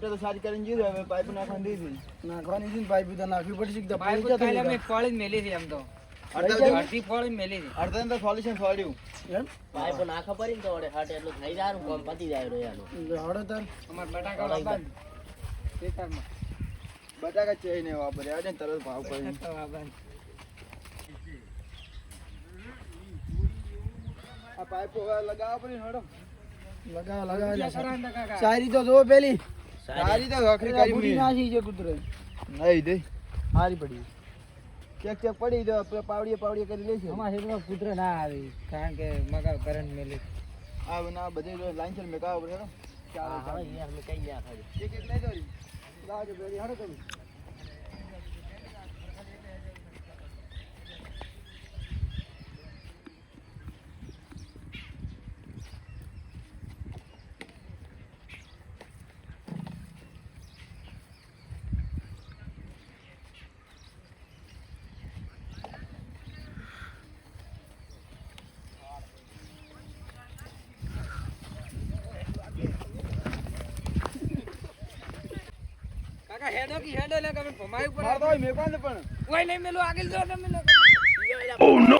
તો સારી કરીને જીરો હવે પાઇપ નાખવાની દીધી નાખવાની છે પાઇપ તો નાખવી પડશે પાઇપ અમે જ મેલી છે એમ તો. અડધા ફોડી મેલી છે. અડધા તો સોલ્યુશન ફોડ્યું એમ? પાઇપ નાખા પડી ને તો હાટ એટલું થઈ જાય કોમ પતી જાય રહ્યાનું એટલે હળો તાર. અમાર બટાકા વાપા ખેતરમાં. બટાકા ચઈ ને વાપરે આજે તરત ભાવ કરી આ પાઇપ લગાવવા પડી હડો. તો જો પેલી. સારી. તો આખરી કરી બુરી મેં. નાસી છે કૂતરે નહીં દે. હારી પડી. ચેક ચેક પડી તો આપણે પાવડીએ પાવડીએ કરી લેશે અમાર ખેતરમાં કૂતરો ના આવે. કારણ કે મગા કરંટ મેલે. આ ના બધે લાઈન છે મેં કાવ પડે હા, હવે યાર મેં કઈ ગયા ખાધું એક એક લઈ દો લાવજો બેરી હડો તમે હેડો કી હેડો લે તમે ભમાઈ ઉપર માર તો હોય પણ. કોઈ નહીં મેલું આગળ જો તમે લોકો નો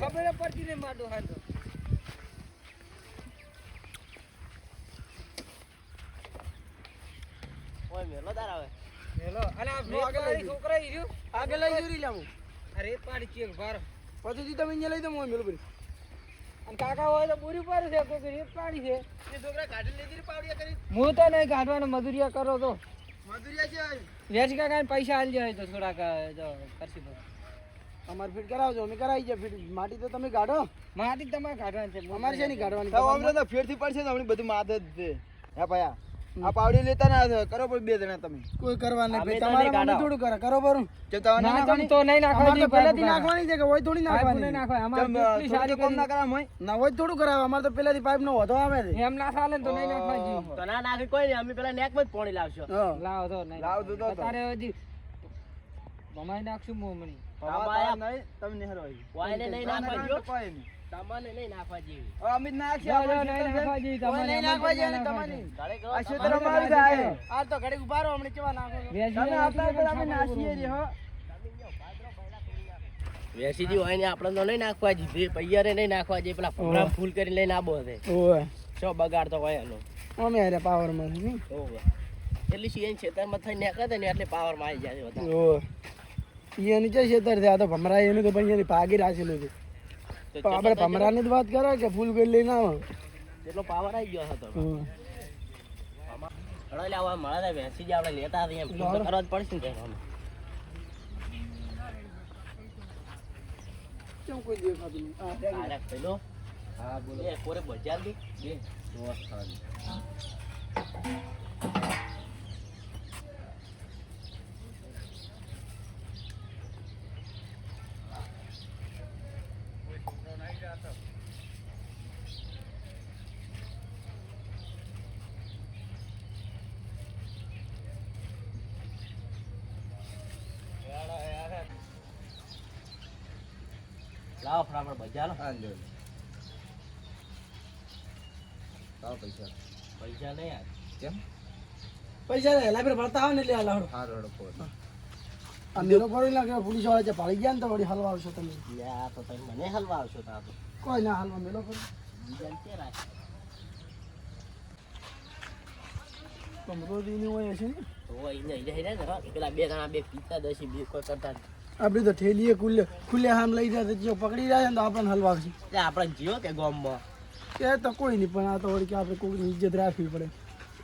ખબર જ પડતી નહીં માટો હાથો ઓય મેલો તાર આવે મેલો. અલે આ ભેટ છોકરા ઈ રહ્યું આગળ લઈ જરી લાવું. અરે પાડી ચેક ભાર. પછી તમે અહીંયા લઈ દો હું મેલું પડી અને કાકા હોય તો પૂરી પર છે કોઈ રેત પાડી છે. એ છોકરા કાઢી લીધી પાવડીએ કરી. હું તો નહીં કાઢવાનો મજૂરિયા કરો તો. વેચ કાકા પૈસા આલી જાય તો થોડાક કરશી અમારે ફીટ કરાવજો અમે કરાવી જાય ફીટ. માટી તો તમે કાઢો માટી તમારે કાઢવાની છે. અમારે છે નહીં કાઢવાની તો અમને તો ફેરથી પડશે તો હમણાં બધું માથે જ છે. હે ભાયા. આ પાવડી લેતા ના કરો પણ બે જણા તમે. કોઈ કરવા નહીં તમારે નહીં થોડું કરે. કરો બરું જો તમને નાખવાની? તો નહીં નાખવાની પહેલાથી નાખવાની છે કે હોય થોડી નહીં નાખવાની? નાખવાની અમારે કેટલી સારી કોમ ના કરી. કરાવે ના હોય થોડું કરાવ. અમારે તો પહેલાથી પાઇપ નો વધો આવે છે. એમ ના ચાલે ને તો નહીં નાખવાની તો ના નાખી કોઈ નહીં. અમે પેલા નેકમાં જ પાણી લાવશો. લાવ તો નહીં લાવ દો તો. તારે હજી ભમાઈ નાખશું મોમણી તમે નહીં. હરવાઈ. વાયને નહીં નાખવા કોઈ નહીં. તમને નહીં નાખવા જેવી. અમે જ નાખીએ, જો, આપણે જો, નહીં નાખવા જેવી, કોઈ નહીં નાખવા જેવી, નાખવા તમારે. નહીં. ઘરે કરો આ તો અમારું તો આ. આ તો ઘડીક ઊભા રહો હમણાં કેવા નાખો તમે આપતા હોય અમે નાસીએ છીએ, હો. વેસીજી હોય ને આપણે તો નહીં નાખવા જીધી પૈયારે નહીં નાખવા જઈએ પેલા ભમરા ફૂલ કરીને લઈને આબો છે. ઓય શું બગાડતો હોય એનો. અમે પાવરમાં છે નહીં? એટલી સીએન ખેતરમાં થઈને નીકળે ને એટલે પાવરમાં આવી જાય બધા. ઓય છે? આ તો ભમરા એનું તો ભાઈ એની ભાગી રાખેલું છે. તો આપણે ભમરાની જ વાત કરો કે ફૂલ કરી લઈને આવો એટલો પાવર આવી ગયો હતો. હળો લે આવા મળે વેસી જ આપણે લેતા હતા એમ. કરવા જ પડશે ને. કેમ કોઈ દેખાતું નહીં આ પેલો. હા બોલો. એ કોરે બજાર દે બે. લાવો ફટાફટ બજાર. લો. પૈસા. પૈસા નહીં યાર પૈસા લે લાઈબ્રેરી ભરતા આવે ને એટલે હાલ. હાલો આ મેરો પડી લાગે પોલીસવાળા છે પાડી ગયા ને તો વળી હલવા આવશો તમે. આ તો તમે મને હલવા આવશો તા તો. કોઈ ના હલવા મેલો પડી બીજા કે રાખ? કમરો દીની હોય છે ને? તો એને ઈને ઈને ને પેલા બે જણા બે પીતા દસી બે કોઈ કરતા આપડી તો ઠેલીએ ખુલ્લે ખુલ્લે આમ લઈ જાય તો પકડી જાય ને તો આપણને હલવા આવશે એટલે આપણે જીવો કે ગામમાં? કે તો કોઈ નહીં પણ આ તો વળી કે આપણે કોઈની ઇજ્જત રાખવી પડે.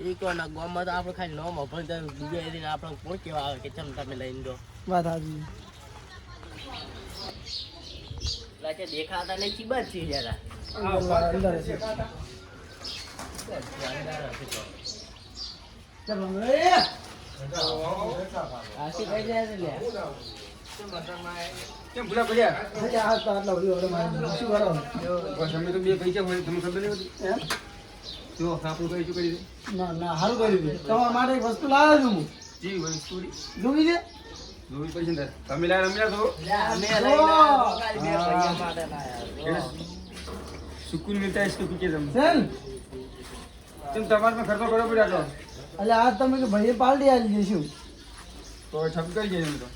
એ કોના ગામમાં તો આપણે ખાલી નોમ તો બીજા એদিন આપણે કોણ કેવા આવે કે ચમ તમે લઈને દો વાત સાચી એટલે દેખાતા નહીં ચીબા જ છે જરા અંદર હશે ચાલો હવે આશી કઈ જાય છે લે કેમ આટલા ઓરી શું અમે તો બે પૈસા હોય તમને ખબર નહીં હતી? જો સાપુ કઈ શું કરી દે ના ના હારું કરી તમારા માટે એક વસ્તુ લાવ્યો છું હું. છે? તમે લાય રમ્યા છો અમે લાય માટે લાયા સુકૂન મિલતા ઇસકો પીકે જમ સર તેમ તમારમાં ખર્ચો કરવો પડ્યો એટલે આજ તમે કે ભાઈએ પાલડી આવી જઈશું તો ઠપકાઈ જઈએ તો.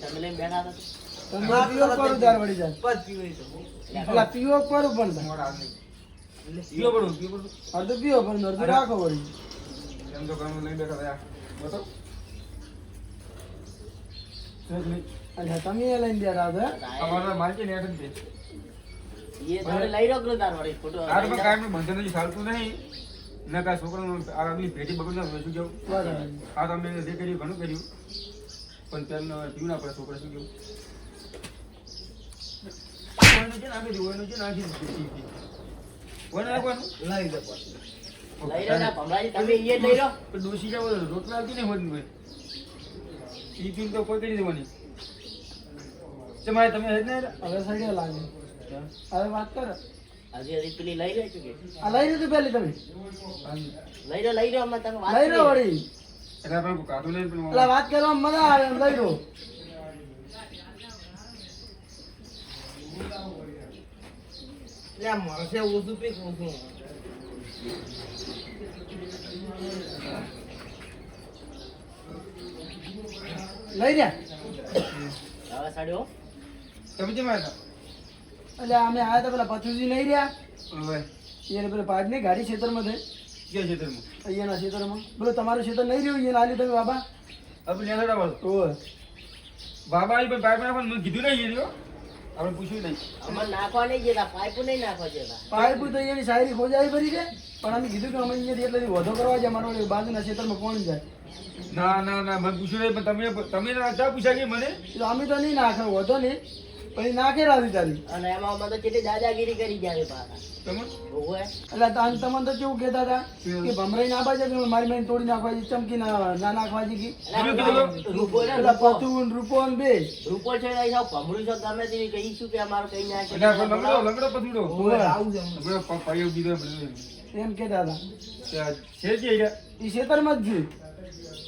તમે લઈને બેઠા હતા? પીવો કરું ત્યાર વળી જાય? પીવો કરું પણ નહીં. પીવો પડું, પીવો પડું. અડધું પીવો પણ અડધું રાખો વળી. એમ તો ઘરમાં લઈને બેઠા અચ્છા તમે લઈને ગયા હતા અમારા માલકી ને હેઠળ છે. એ તમે લઈ રહ્યો તાર વળી ખોટું આ તો કાંઈ બંધન હજી ચાલતું નહીં. ને કાંઈ છોકરાનું આ ભેટી બગડી ના શું કેવું? આ તમે જે કર્યું ઘણું કર્યું પણ તેમને પીવું ના પડે છોકરા શું કેવું છે ને આપી દીધું, છે નાખી દીધું. કોઈને નાખવાનું? લઈ દે પછી લઈ રહ્યો ભમરાજી તમે એ લઈ રહ્યો તો ડોશી જાવ રોટલા આવતી નહીં હોતી ભાઈ ઈ તો કોઈ કરી દેવાની. તમારે તમે ને હવે સડ્યો લાગે. હવે વાત કરો. હજી હજી પેલી લઈ રહ્યો છું કે. આ લઈ લીધું પહેલી તમે. લઈ રહ્યો લઈ રહ્યો અમે તમે વાત લઈ રહ્યો. વળી. એટલે આપણે કાઢું નહીં પણ એટલે વાત કરવામાં મજા આવે લઈ રહ્યો લે મળશે ઓછું પીક ઓછું. લઈ રહ્યા હવે સાડ્યો તમે કેમ આવ્યા એટલે અમે આયા હતા પેલા પથુજી નહીં રહ્યા. હવે એને પેલા પાડની ગાડી ખેતરમાં થઈ. ક્યાં તમે અહીંયાના ખેતરમાં. બોલો તમારું ક્ષેત્ર નહીં રહ્યું? અહીંયા આલી તમે બાબા? આપણે નતા વાળો ઓય. બાબા આવી પણ પાઇપ નાખવાનું મેં કીધું નહીં રહ્યો આપણે પૂછ્યું નહીં. અમારે નાખવા નહીં જતા પાઇપો નહીં નાખવા જતા પાઇપ તો અહીંયાની શાયરી ખોજાઈ ભરી છે. પણ અમે કીધું કે અમે અહીંયા એટલે વધો કરવા જાય મારો બાજુના ક્ષેત્રમાં કોણ જાય? ના ના ના મને પૂછ્યું નહીં પણ તમે તમે ના પૂછ્યા કે મને? તો અમે તો નહીં નાખે વધો નહીં. એ નાખે રાધી તારી? અને એમાં અમે તો કેટલી દાદાગીરી કરી ગયા પાછા. એટલે તાન તમને તો કેવું કહેતા હતા કે ભમરાઈ ના બાજે મારી મારી તોડી નાખવા છે ચમકી ના નાખવા છે કે? રૂપો ને પેલા રૂપો. ને બે. રૂપો છે એ સાવ ભમરું છે ગમે તે કહી શું કે અમારું કઈ નાખે લંગડો લંગડો પથુડો આવું છે પાયો બીજો એમ કહેતા હતા. છે જ એ રહ્યા. માં જ છે.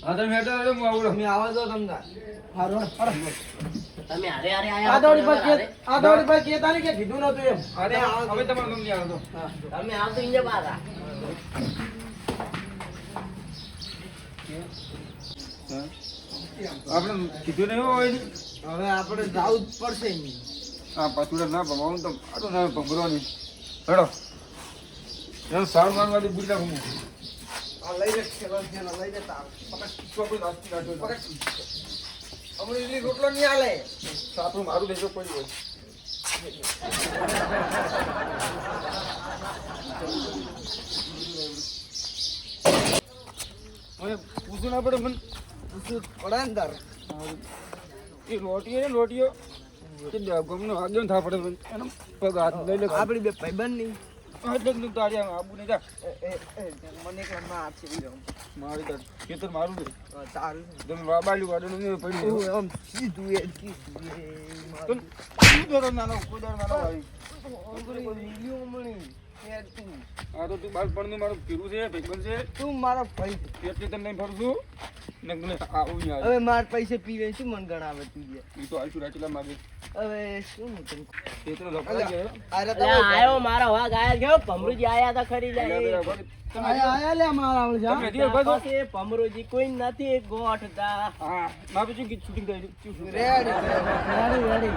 હા તમે હેઠળ હું આવું આવો તમને હા રોડ તમે હારે હારે આ આયા દોડી પર હારે. આ પર કહેતા નહીં કે કીધું નતું એમ અરે હવે તમારે ગમ તમે આવતો પાછા આપણે કીધું નહીં હોય ને. હવે આપણે જાવું જ પડશે હા આ પાછુડા ના ભમાવું તો આટલું ના ભમરવાની હેડો એનું સારું મારવાથી બુરી નાખું હું. લઈ ખેલો લઈ જતા. પકડ. હમણાં ઇડલી રોટલો નહીં આલે આપણું મારું દેશો કોઈ હોય મને પૂછવું ના પડે મને. પૂછવું પડે ને તારે. એ રોટીઓ ને રોટીઓ. ગમનો આગળ થા પડે. એનો પગ હાથ લઈ લે. આપણી બે ભાઈબંધ નહીં તું તારી આબુ નહીં જા. એ એ એ મને એક માં રમ. મારી ખેતર મારું છે. તારું તમે બાબાલી પડ્યું આમ સીધું એ એ તું. નાનો નાનો મણી. આ તો તું બાળપણનું મારું પીરું છે ભેગબંધ છે. તું મારો ભાઈ છે. એટલે તને નહીં ફરું ને મને આવું. હવે મારા પૈસે પીવે શું મન ગણાવે તું એ તો આવીશું રાચેલા માગે. હવે શું હું તને કહું? એ તો લફડા ગયા. અરે એટલે આયો મારો વાઘ આયા ગયો ભમરુજી આયા હતા ખરી જાય. આયા આયા લે મારા આવડે છે, હા? તમે હજી ઊભા છો? પછી ભમરુજી કોઈ નથી ગોઠતા. હા મારે શું કીધું? શૂટિંગ થઈ રેડી રેડી રેડી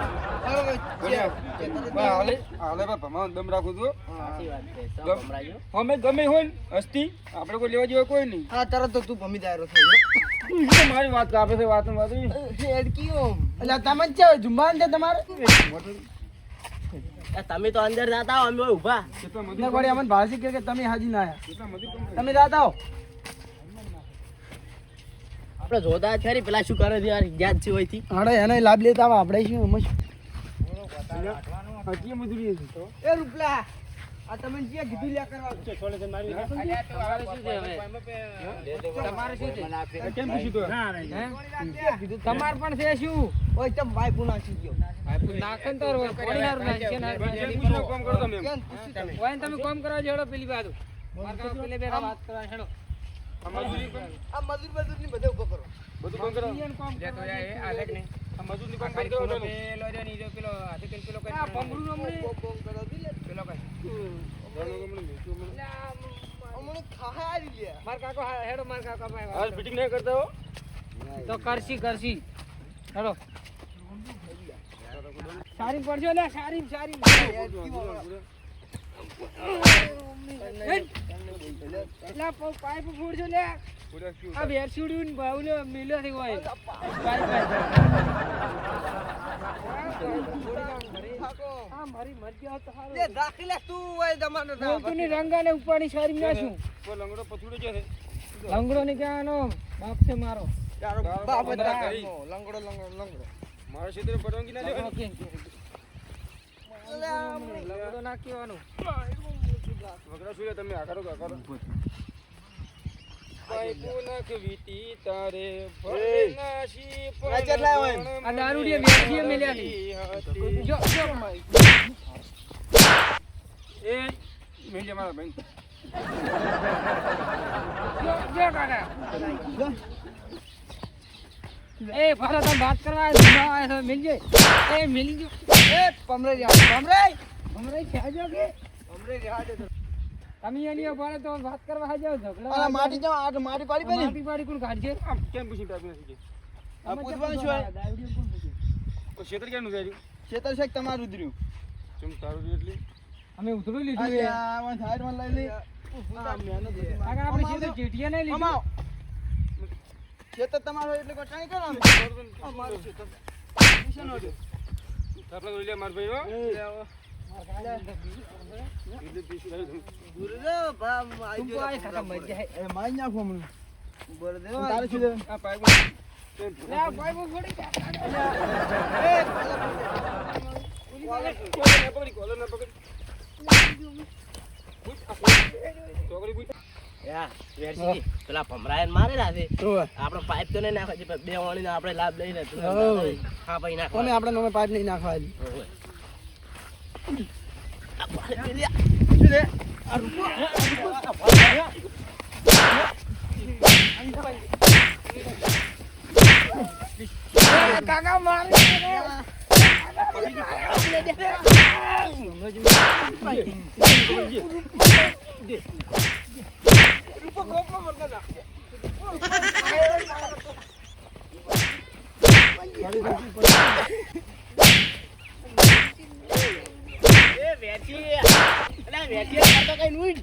બા હાલે હાલે બા ભમાવાનું દમ રાખું છું સાચી વાત છે સૌ ભમરાજો. અમે ગમે હોય હસ્તી આપણે કોઈ લેવા જેવા કોઈ નહીં. હા તરત તો તું ભમી દાયરો થઈ મારી વાત કાપે છે વાત વાત હેડકી એટલે તમે જ છે જુમ્બાન છે તમારે? તમે તો અંદર જાતા હો અમે અમને ભાષી કહે કે તમે હાજી ના આયા? તમે જાતા હો. આપણે જોતા જ પેલા શું કરે છે યાર યાદ છે હોયથી. હાડે એનો લાભ લેતા આવો આપણે શું એમાં હજી મજૂરી એ રૂપલા. આ તમે જે કીધું લ્યા કરવા તમારે શું છે? કેમ પૂછ્યું તો? તમાર પણ છે શું? ઓય તમ ભાઈ પુના સી ગયો નાખે ને તો રોય. કોણી હારું નાખે? ને કામ કરો તમે? તમે? ને તમે કામ કરવા જેવડો પેલી બાજુ. મારા પેલે વાત કરવા હેડો. આ મજૂરી આ મજૂર મજૂરની બધે ઊભો કરો. બધું બંધ કરો. કામ લે તો એ આ લેખ નહીં. આ કામ કરો પેલો ને જો પેલો હાથે પેલો કરી આ પમરું હમણે બોમ બોમ કરો લે તો કરશી કરશી હેડો સારી પડજો ને સારી સારી. પાઇપ ફોડજો લે આ બેર છોડ્યું ને ભાવ લે મિલ્યો થી હોયની લંગડો પથુડો ને? લંગડો ની કહેવાનો બાપ છે મારો. લંગડો લંગડો લંગડો. મારા ક્ષેત્રે પરવાનગી ના લેવાની. ના કહેવાનું વગડા શું તમે આ કરો કે આ કરો પાઇપો નાખવીતી તારે ભરનાશી આ કેટલા હોય? આ દારૂડિયા વેચીએ મેલ્યા છે. હતી. જો જો એ વાત કરવા મિલજે એ મિલી જો એ પમરે જા પમરે હમરે ક્યાં કે. પમરે જા તમે એની પડે તો વાત કરવા ઝઘડા માટી જાવ આ માટી પાડી માટી પાડી કોણ આમ કેમ પૂછી ટાઈપ નથી આ પૂછવાનું શું પૂછવા કોણ પૂછે? તો ક્ષેત્ર ક્યાંનું છે હજુ? છે તમારું ઉધર્યું ચમ તારું એટલે. અમે ઉતરું લીધું છે આ વન સાઈડમાં લઈ લે. આ મહેનત આપણે નહીં લીધું. તમારું એટલે કોઈ કરો. આ આપણે તો લે માર ભાઈ. છોકરી પેલા મારેલા છે. આપણે પાઇપ તો નહીં નાખવા છે બે વાણીનો આપણે લાભ ના કરે. હા ભાઈ નાખવા કોને આપણે નમે પાઇપ નહીં નાખવા લે. કાકા મારે વેરશી, અલા વેરશી કરતો કઈ નુઈ.